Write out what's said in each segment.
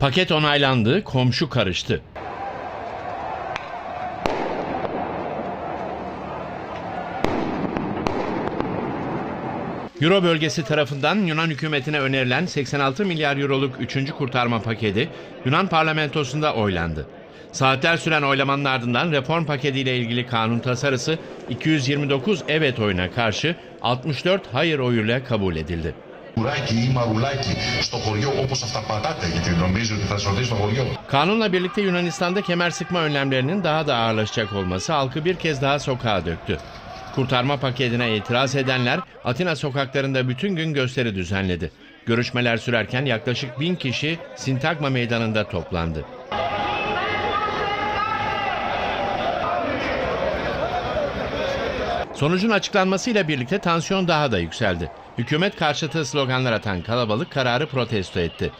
Paket onaylandı, komşu karıştı. Euro bölgesi tarafından Yunan hükümetine önerilen 86 milyar euroluk 3. kurtarma paketi Yunan parlamentosunda oylandı. Saatler süren oylamanın ardından reform paketiyle ilgili kanun tasarısı 229 evet oyuna karşı 64 hayır oyuyla kabul edildi Μουράκι ή μαρουλάκι στο χωριό όπως αυτά πατάτε γιατί νομίζει ότι θα σωθεί στο χωριό. Kanunla birlikte Yunanistan'da kemer sıkma önlemlerinin daha da ağırlaşacak olması halkı bir kez daha sokağa döktü. Kurtarma paketine itiraz edenler Atina sokaklarında bütün gün gösteri düzenledi. Görüşmeler sürerken yaklaşık bin kişi Sintagma meydanında toplandı. Sonucun açıklanmasıyla birlikte tansiyon daha da yükseldi. Hükümet karşıtı sloganlar atan kalabalık kararı protesto etti.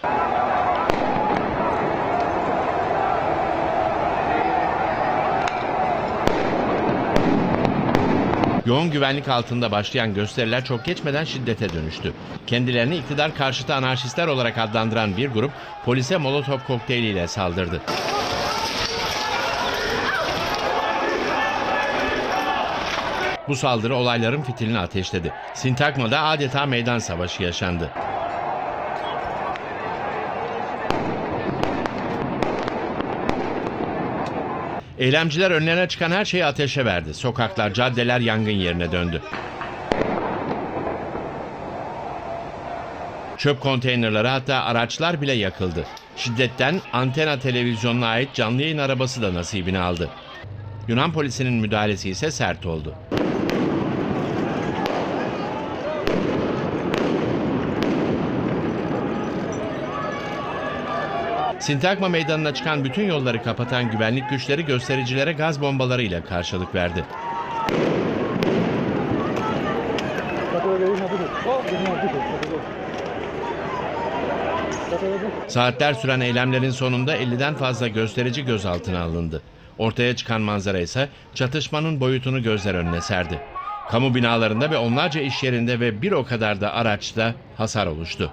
Yoğun güvenlik altında başlayan gösteriler çok geçmeden şiddete dönüştü. Kendilerini iktidar karşıtı anarşistler olarak adlandıran bir grup polise molotof kokteyliyle saldırdı. Bu saldırı olayların fitilini ateşledi. Sintagma'da adeta meydan savaşı yaşandı. Eylemciler önlerine çıkan her şeyi ateşe verdi. Sokaklar, caddeler yangın yerine döndü. Çöp konteynerleri hatta araçlar bile yakıldı. Şiddetten antena televizyonuna ait canlı yayın arabası da nasibini aldı. Yunan polisinin müdahalesi ise sert oldu. Sintagma meydanına çıkan bütün yolları kapatan güvenlik güçleri göstericilere gaz bombalarıyla karşılık verdi. Saatler süren eylemlerin sonunda 50'den fazla gösterici gözaltına alındı. Ortaya çıkan manzara ise çatışmanın boyutunu gözler önüne serdi. Kamu binalarında ve onlarca iş yerinde ve bir o kadar da araçta hasar oluştu.